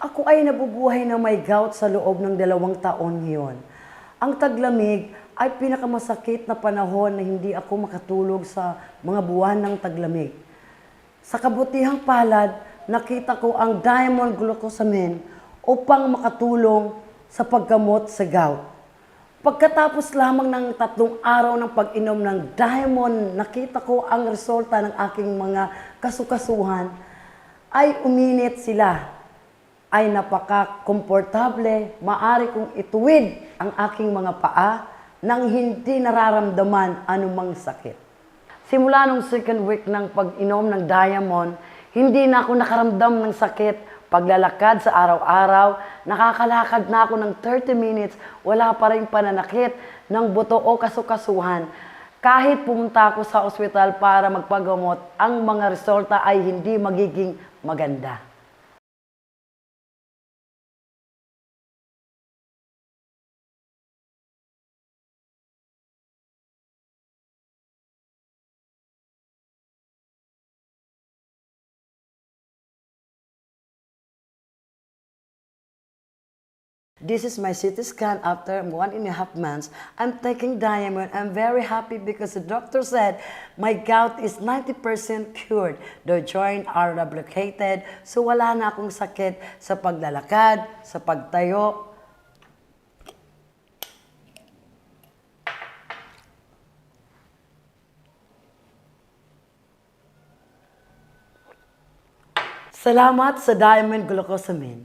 Ako ay nabubuhay na may gout sa loob ng dalawang taon ngayon. Ang taglamig ay pinakamasakit na panahon na hindi ako makatulog sa mga buwan ng taglamig. Sa kabutihang palad, nakita ko ang diamond glucosamine upang makatulong sa paggamot sa gout. Pagkatapos lamang ng tatlong araw ng pag-inom ng diamond, nakita ko ang resulta ng aking mga kasukasuhan ay uminit sila. Ay napaka-komportable, maari kong ituwid ang aking mga paa nang hindi nararamdaman anumang sakit. Simula nung second week ng pag-inom ng diamond, hindi na ako nakaramdam ng sakit. Paglalakad sa araw-araw, nakakalakad na ako ng 30 minutes, wala pa rin pananakit ng buto o kasukasuhan. Kahit pumunta ako sa ospital para magpagamot, ang mga resulta ay hindi magiging maganda. This is my CT scan after one and a half months. I'm taking diamond. I'm very happy because the doctor said my gout is 90% cured. The joints are replicated. So wala na akong sakit sa paglalakad, sa pagtayo. Salamat sa diamond glucosamine.